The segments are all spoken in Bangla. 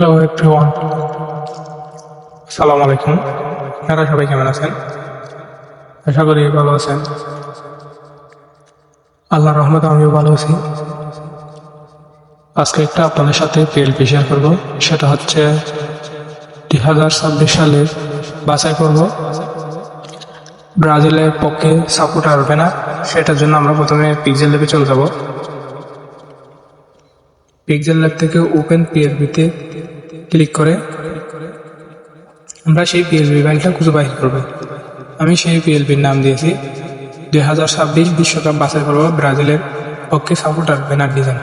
হ্যালো এভরিওয়ান আসসালামু আলাইকুম আপনারা সবাই কেমন আছেন? আশা করি ভালো আছেন। আল্লাহ রহমত আমিও ভালো আছি। আজকে একটা আপনাদের সাথে পিএলপি শেয়ার করব। সেটা হচ্ছে দুই হাজার ছাব্বিশ সালে বাছাই করব ব্রাজিলের পক্ষে সাপোর্ট আসবে না। সেটার জন্য আমরা প্রথমে পিক্সেল ল্যাবে চলে যাব। পিক্সেল ল্যাব থেকে ওপেন পিএলবিতে ক্লিক করে, আমরা সেই পিএলবি ফাইলটা খুঁজে বাহির করব। আমি সেই পিএলবির নাম দিয়েছি। দুই হাজার ছাব্বিশ বিশ্বকাপ বাছাই করব ব্রাজিলের পক্ষে সাপোর্টার ব্যানার ডিজাইন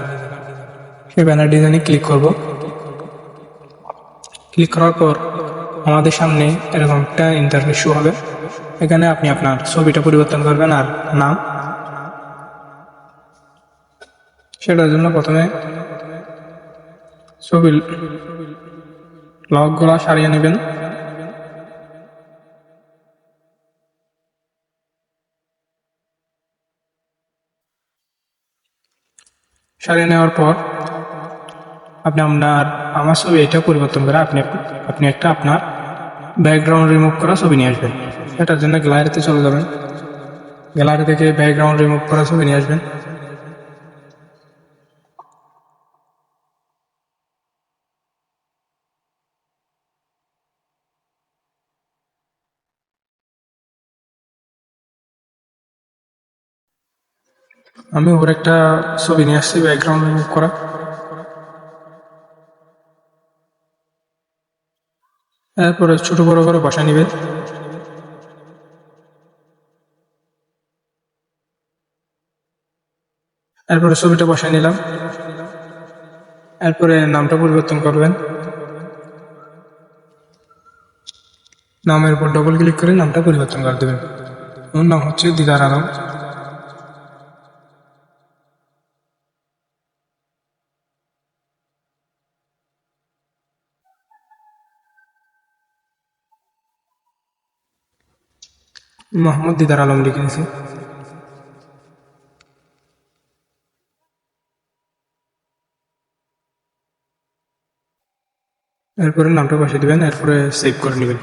সেই ব্যানার ডিজাইনে ক্লিক করব। ক্লিক করার পর আমাদের সামনে এরকম একটা ইন্টারফেস শো হবে। এখানে আপনি আপনার ছবিটা পরিবর্তন করবেন আর নাম। সেটার জন্য প্রথমে ছবি লকগুলো সারিয়ে নেবেন। সারিয়ে নেওয়ার পর আপনি আপনার, আমার ছবি এটা পরিবর্তন করে আপনি আপনি একটা আপনার ব্যাকগ্রাউন্ড রিমুভ করা ছবি নিয়ে আসবেন। এটার জন্য গ্যালারিতে চলে যাবেন। গ্যালারি থেকে ব্যাকগ্রাউন্ড রিমুভ করা ছবি নিয়ে আসবেন। আমি ওর একটা ছবি নিয়ে আসছি ব্যাকগ্রাউন্ড রিমুভ করা। এরপরে ছোট বড় করে বসা নিবে। এরপরে ছবিটা বসায় নিলাম। এরপরে নামটা পরিবর্তন করবেন। নামের উপর ডবল ক্লিক করে নামটা পরিবর্তন করে দেবেন। ওর নাম হচ্ছে দিদার আলম। মোহাম্মদ দিদার আলম লিখে এরপরে নামটা বসে দেবেন এরপরে সেভ করে নেবেন।